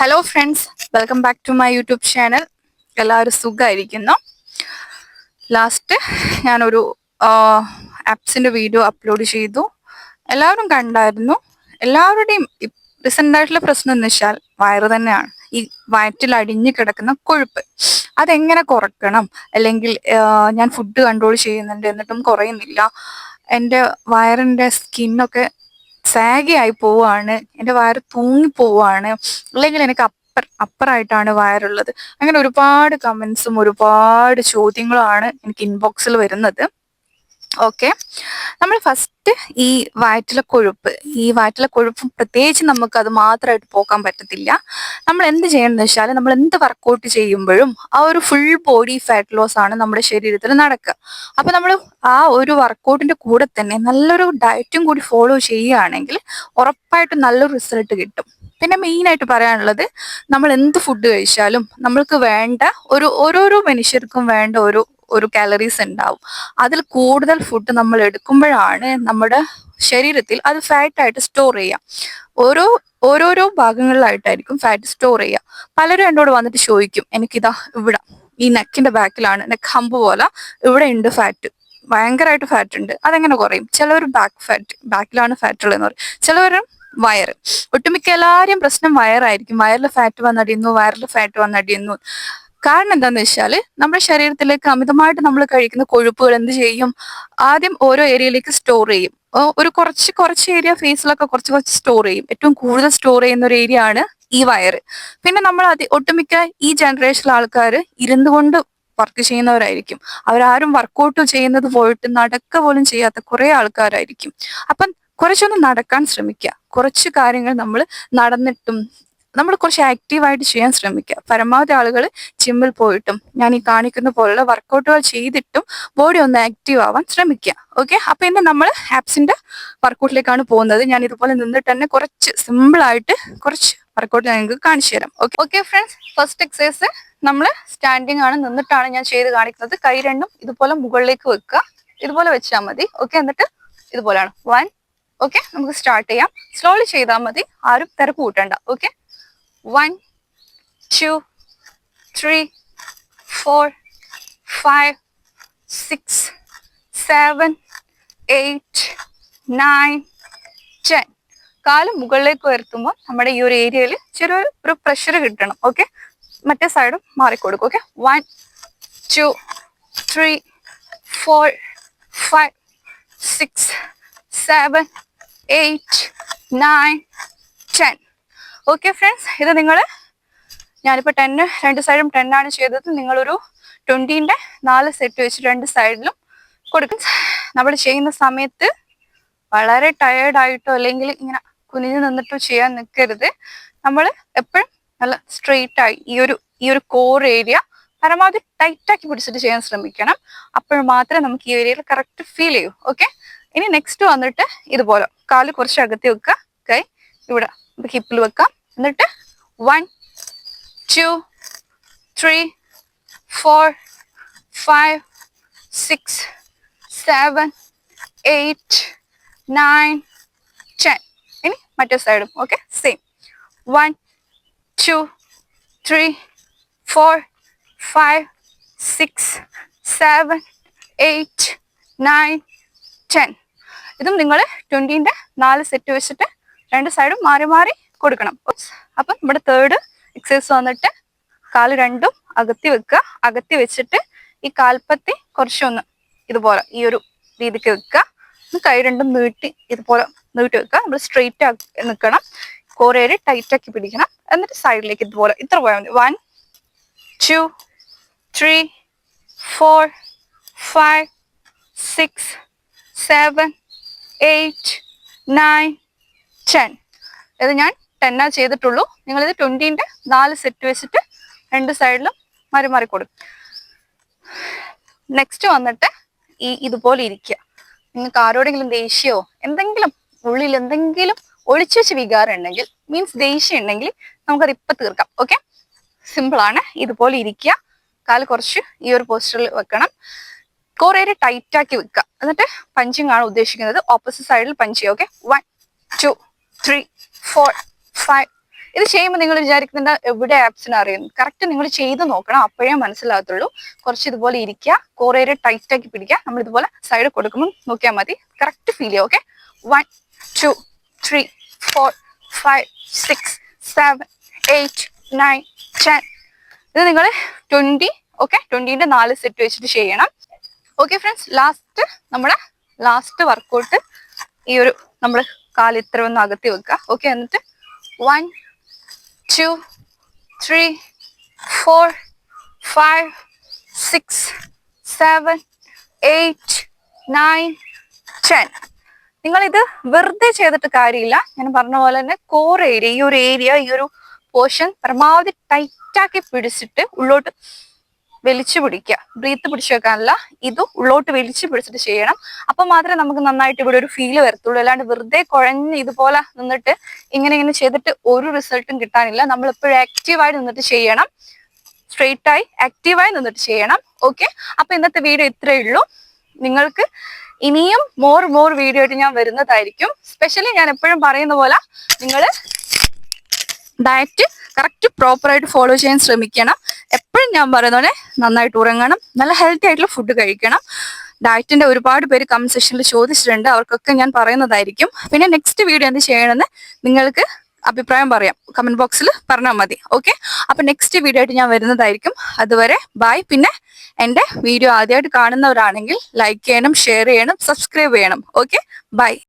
Hello friends welcome back to my YouTube channel എല്ലാവരും സുഖമായിരിക്കുന്നു. Last ഞാനൊരു ആപ്സിന്റെ വീഡിയോ അപ്ലോഡ് ചെയ്തു. എല്ലാവരും കണ്ടായിരുന്നു. എല്ലാവരുടെയും റീസെന്റ് ആയിട്ടുള്ള പ്രശ്നം എന്ന് വെച്ചാൽ വയറ് തന്നെയാണ്. ഈ വയറ്റിൽ അടിഞ്ഞു കിടക്കുന്ന കൊഴുപ്പ്. അതെങ്ങനെ കുറക്കണം? അല്ലെങ്കിൽ ഞാൻ ഫുഡ് കൺട്രോൾ ചെയ്യുന്നുണ്ട് എന്നിട്ടും കുറയുന്നില്ല. എന്റെ വയറിന്റെ സ്കിന്നൊക്കെ സാഗി ആയി പോവാണ് എന്റെ വയറ് തൂങ്ങി പോവാണ് അല്ലെങ്കിൽ എനിക്ക് അപ്പർ അപ്പറായിട്ടാണ് വയറുള്ളത്. അങ്ങനെ ഒരുപാട് കമന്റ്സും ഒരുപാട് ചോദ്യങ്ങളും ആണ് എനിക്ക് ഇൻബോക്സിൽ വരുന്നത്. ഓക്കെ നമ്മൾ ഫസ്റ്റ് ഈ വയറ്റിലെ കൊഴുപ്പ് ഈ വയറ്റിലെ കൊഴുപ്പ് പ്രത്യേകിച്ച് നമുക്ക് അത് മാത്രമായിട്ട് പോകാൻ പറ്റത്തില്ല. നമ്മൾ എന്ത് ചെയ്യണമെന്ന് വെച്ചാൽ നമ്മൾ എന്ത് വർക്കൗട്ട് ചെയ്യുമ്പോഴും ആ ഒരു ഫുൾ ബോഡി ഫാറ്റ് ലോസ് ആണ് നമ്മുടെ ശരീരത്തിൽ നടക്കുക. അപ്പൊ നമ്മൾ ആ ഒരു വർക്കൗട്ടിന്റെ കൂടെ തന്നെ നല്ലൊരു ഡയറ്റും കൂടി ഫോളോ ചെയ്യുകയാണെങ്കിൽ ഉറപ്പായിട്ടും നല്ലൊരു റിസൾട്ട് കിട്ടും. പിന്നെ മെയിനായിട്ട് പറയാനുള്ളത് നമ്മൾ എന്ത് ഫുഡ് കഴിച്ചാലും നമ്മൾക്ക് വേണ്ട ഒരു ഓരോരോ മനുഷ്യർക്കും വേണ്ട ഒരു ഒരു കാലറീസ് ഉണ്ടാവും അതിൽ കൂടുതൽ ഫുഡ് നമ്മൾ എടുക്കുമ്പോഴാണ് നമ്മുടെ ശരീരത്തിൽ അത് ഫാറ്റായിട്ട് സ്റ്റോർ ചെയ്യാം. ഓരോ ഓരോരോ ഭാഗങ്ങളിലായിട്ടായിരിക്കും ഫാറ്റ് സ്റ്റോർ ചെയ്യുക പലരും എന്നോട് വന്നിട്ട് ചോദിക്കും എനിക്കിതാ ഇവിടെ ഈ നെക്കിന്റെ ബാക്കിലാണ് നെക്ക് ഹമ്പ് പോലെ ഇവിടെ ഉണ്ട് ഫാറ്റ് ഭയങ്കരമായിട്ട് ഫാറ്റ് ഉണ്ട് അതെങ്ങനെ കുറയും? ചിലവർ ബാക്ക് ഫാറ്റ് ബാക്കിലാണ് ഫാറ്റ് ഉള്ളതെന്ന് പറയും. ചിലവർ വയർ ഒട്ടുമിക്ക എല്ലാവരും പ്രശ്നം വയറായിരിക്കും. വയറിൽ ഫാറ്റ് വന്നടിയുന്നു വയറിൽ ഫാറ്റ് വന്നടിയുന്നു. കാരണം എന്താന്ന് വെച്ചാൽ നമ്മുടെ ശരീരത്തിലേക്ക് അമിതമായിട്ട് നമ്മൾ കഴിക്കുന്ന കൊഴുപ്പുകൾ എന്ത് ചെയ്യും? ആദ്യം ഓരോ ഏരിയയിലേക്ക് സ്റ്റോർ ചെയ്യും. ഒരു കുറച്ച് കുറച്ച് ഏരിയ ഫേസിലൊക്കെ കുറച്ച് കുറച്ച് സ്റ്റോർ ചെയ്യും. ഏറ്റവും കൂടുതൽ സ്റ്റോർ ചെയ്യുന്ന ഒരു ഏരിയ ആണ് ഈ വയറ് പിന്നെ നമ്മൾ അത് ഒട്ടുമിക്ക ഈ ജനറേഷനിലെ ആൾക്കാർ ഇരുന്നുകൊണ്ട് വർക്ക് ചെയ്യുന്നവരായിരിക്കും. അവരാരും വർക്കൗട്ട് ചെയ്യുന്നത് പോയിട്ട് നടക്ക പോലും ചെയ്യാത്ത കുറെ ആൾക്കാരായിരിക്കും. അപ്പം കുറച്ചൊന്ന് നടക്കാൻ ശ്രമിക്കുക കുറച്ച് കാര്യങ്ങൾ നമ്മൾ നടന്നിട്ടും നമ്മൾ കുറച്ച് ആക്റ്റീവായിട്ട് ചെയ്യാൻ ശ്രമിക്കുക. പരമാവധി ആളുകൾ ജിമ്മിൽ പോയിട്ടും ഞാൻ ഈ കാണിക്കുന്ന പോലുള്ള വർക്കൗട്ടുകൾ ചെയ്തിട്ടും ബോഡി ഒന്ന് ആക്റ്റീവ് ആവാൻ ശ്രമിക്കുക. ഓക്കെ അപ്പൊ ഇന്ന് നമ്മൾ ആപ്സിന്റെ വർക്കൗട്ടിലേക്കാണ് പോകുന്നത്. ഞാൻ ഇതുപോലെ നിന്നിട്ട് തന്നെ കുറച്ച് സിമ്പിൾ ആയിട്ട് കുറച്ച് വർക്കൗട്ട് ഞാൻ നിങ്ങൾക്ക് കാണിച്ചു തരാം. Okay okay friends first exercise നമ്മൾ സ്റ്റാൻഡിങ് ആണ്. നിന്നിട്ടാണ് ഞാൻ ചെയ്ത് കാണിക്കുന്നത്. കൈ രണ്ടും ഇതുപോലെ മുകളിലേക്ക് വെക്കുക. ഇതുപോലെ വെച്ചാൽ മതി. ഓക്കെ എന്നിട്ട് ഇതുപോലെയാണ്. വൺ ഓക്കെ നമുക്ക് സ്റ്റാർട്ട് ചെയ്യാം. സ്ലോലി ചെയ്താൽ മതി. ആരും തിരക്ക് കൂട്ടണ്ട. Okay one two three four five six seven eight nine ten കാൽ മുകളിലേക്ക് ഉയർത്തുമ്പോൾ നമ്മുടെ ഈ ഒരു ഏരിയയിൽ ചെറിയൊരു ഒരു പ്രഷർ കിട്ടണം ഓക്കെ മറ്റേ സൈഡും മാറിക്കൊടുക്കും okay one two three four five six seven eight nine ten okay friends ഇത് നിങ്ങൾ ഞാനിപ്പോൾ ടെന്ന് രണ്ട് സൈഡും ടെന്നാണ് ചെയ്തത്. നിങ്ങളൊരു ട്വന്റീന്റെ നാല് സെറ്റ് വെച്ച് രണ്ട് സൈഡിലും കൊടുക്കും. നമ്മൾ ചെയ്യുന്ന സമയത്ത് വളരെ ടയേർഡായിട്ടോ അല്ലെങ്കിൽ ഇങ്ങനെ കുനിഞ്ഞു നിന്നിട്ടോ ചെയ്യാൻ നിൽക്കരുത് നമ്മൾ എപ്പോഴും നല്ല സ്ട്രെയിറ്റ് ആയി ഈ ഒരു ഈ ഒരു കോർ ഏരിയ പരമാവധി ടൈറ്റാക്കി പിടിച്ചിട്ട് ചെയ്യാൻ ശ്രമിക്കണം. അപ്പോൾ മാത്രമേ നമുക്ക് ഈ ഏരിയയിൽ കറക്റ്റ് ഫീൽ ചെയ്യൂ. ഓക്കെ ഇനി നെക്സ്റ്റ് വന്നിട്ട് ഇതുപോലെ. കാൽ കുറച്ച് അകത്തി വെക്കുക. കൈ ഇവിടെ ഹിപ്പിൽ വെക്കാം. എന്നിട്ട് one two three four five six seven eight nine ten ഇനി മറ്റേ സൈഡും okay same one two three four five six seven eight nine ten ഇതും നിങ്ങൾ ട്വന്റീന്റെ നാല് സെറ്റ് വെച്ചിട്ട് രണ്ട് സൈഡും മാറി മാറി കൊടുക്കണം. അപ്പം നമ്മുടെ തേർഡ് എക്സസൈസ് വന്നിട്ട് കാൽ രണ്ടും അകത്തി വെക്കുക. അകത്തി വെച്ചിട്ട് ഈ കാൽപ്പത്തി കുറച്ചൊന്ന് ഇതുപോലെ ഈ ഒരു രീതിക്ക് വെക്കുക. കൈ രണ്ടും നീട്ടി ഇതുപോലെ നീട്ടി വെക്കുക. നമ്മൾ സ്ട്രെയിറ്റ് ആക്കി നിൽക്കണം. കോറേര് ടൈറ്റ് ആക്കി പിടിക്കണം. എന്നിട്ട് സൈഡിലേക്ക് ഇതുപോലെ ഇത്ര പോയാൽ മതി. One two three four five six seven eight nine ten ഇത് ഞാൻ ടെന്നാ ചെയ്തിട്ടുള്ളൂ. നിങ്ങളിത് ട്വന്റീന്റെ നാല് സെറ്റ് വെച്ചിട്ട് രണ്ട് സൈഡിലും മാറി മാറി കൊടുക്കും. നെക്സ്റ്റ് വന്നിട്ട് ഈ ഇതുപോലെ ഇരിക്കുക. നിങ്ങൾക്ക് ആരോടെങ്കിലും ദേഷ്യമോ എന്തെങ്കിലും ഉള്ളിൽ എന്തെങ്കിലും ഒളിച്ചു വെച്ച് വികാരം ഉണ്ടെങ്കിൽ മീൻസ് ദേഷ്യം ഉണ്ടെങ്കിൽ നമുക്കത് ഇപ്പം തീർക്കാം. ഓക്കെ സിമ്പിൾ ആണ്. ഇതുപോലെ ഇരിക്കുക. കാൽ കുറച്ച് ഈ ഒരു പോസ്റ്ററിൽ വെക്കണം. കുറേ ടൈറ്റ് ആക്കി വെക്കുക. എന്നിട്ട് പഞ്ചിങ് ആണ് ഉദ്ദേശിക്കുന്നത്. ഓപ്പോസിറ്റ് സൈഡിൽ പഞ്ച് ചെയ്യുക. Okay one two three four ഇത് ചെയ്യുമ്പോൾ നിങ്ങൾ വിചാരിക്കുന്നുണ്ട് എവിടെ ആപ്സിന് അറിയുന്നു. കറക്റ്റ് നിങ്ങൾ ചെയ്ത് നോക്കണം. അപ്പോഴേ മനസ്സിലാകത്തുള്ളൂ. കുറച്ച് ഇതുപോലെ ഇരിക്കുക. കുറേ ടൈറ്റ് ആക്കി പിടിക്കുക. നമ്മൾ ഇതുപോലെ സൈഡ് കൊടുക്കുമ്പോൾ നോക്കിയാൽ മതി. കറക്റ്റ് ഫീൽ ചെയ്യുക okay one two three four five six seven eight nine ten ഇത് നിങ്ങൾ ട്വന്റി ഓക്കെ ട്വന്റിന്റെ നാല് സെറ്റ് വെച്ചിട്ട് ചെയ്യണം. ഓക്കെ ഫ്രണ്ട്സ് ലാസ്റ്റ് നമ്മുടെ ലാസ്റ്റ് വർക്കൗട്ട് ഈ ഒരു നമ്മൾ കാൽ ഇത്ര ഒന്ന് അകത്തി വെക്കുക. ഓക്കെ എന്നിട്ട് one two three four five six seven eight nine ten നിങ്ങൾ ഇത് വെറുതെ ചെയ്തിട്ട് കാര്യമില്ല. ഞാൻ പറഞ്ഞ പോലെ തന്നെ കോർ ഏരിയ ഈ ഒരു ഏരിയ ഈ ഒരു പോർഷൻ പരമാവധി ടൈറ്റാക്കി പിടിച്ചിട്ട് ഉള്ളോട്ട് വലിച്ചു പിടിക്കുക. ബ്രീത്ത് പിടിച്ചു വെക്കാനല്ല ഇത് ഉള്ളോട്ട് വലിച്ചു പിടിച്ചിട്ട് ചെയ്യണം. അപ്പൊ മാത്രമേ നമുക്ക് നന്നായിട്ട് ഇവിടെ ഒരു ഫീൽ വരത്തുള്ളൂ. അല്ലാണ്ട് വെറുതെ കുഴഞ്ഞ് ഇതുപോലെ നിന്നിട്ട് ഇങ്ങനെ ഇങ്ങനെ ചെയ്തിട്ട് ഒരു റിസൾട്ടും കിട്ടാനില്ല. നമ്മൾ എപ്പോഴും ആക്റ്റീവായി നിന്നിട്ട് ചെയ്യണം. സ്ട്രെയിറ്റ് ആയി ആക്റ്റീവായി നിന്നിട്ട് ചെയ്യണം. ഓക്കെ അപ്പൊ ഇന്നത്തെ വീഡിയോ ഇത്രയേ ഉള്ളൂ. നിങ്ങൾക്ക് ഇനിയും മോർ മോർ വീഡിയോ ആയിട്ട് ഞാൻ വരുന്നതായിരിക്കും. സ്പെഷ്യലി ഞാൻ എപ്പോഴും പറയുന്ന പോലെ നിങ്ങൾ ഡയറ്റ് കറക്റ്റ് പ്രോപ്പറായിട്ട് ഫോളോ ചെയ്യാൻ ശ്രമിക്കണം. എപ്പോഴും ഞാൻ പറയുന്ന പോലെ നന്നായിട്ട് ഉറങ്ങണം. നല്ല ഹെൽത്തി ആയിട്ടുള്ള ഫുഡ് കഴിക്കണം. ഡയറ്റിന്റെ ഒരുപാട് പേര് കമന്റ് സെക്ഷനിൽ ചോദിച്ചിട്ടുണ്ട്. അവർക്കൊക്കെ ഞാൻ പറയുന്നതായിരിക്കും. പിന്നെ നെക്സ്റ്റ് വീഡിയോ എന്ത് ചെയ്യണമെന്ന് നിങ്ങൾക്ക് അഭിപ്രായം പറയാം. കമന്റ് ബോക്സിൽ പറഞ്ഞാൽ മതി. ഓക്കെ അപ്പൊ നെക്സ്റ്റ് വീഡിയോ ആയിട്ട് ഞാൻ വരുന്നതായിരിക്കും. അതുവരെ ബൈ പിന്നെ എന്റെ വീഡിയോ ആദ്യമായിട്ട് കാണുന്നവരാണെങ്കിൽ ലൈക്ക് ചെയ്യണം ഷെയർ ചെയ്യണം സബ്സ്ക്രൈബ് ചെയ്യണം. Okay bye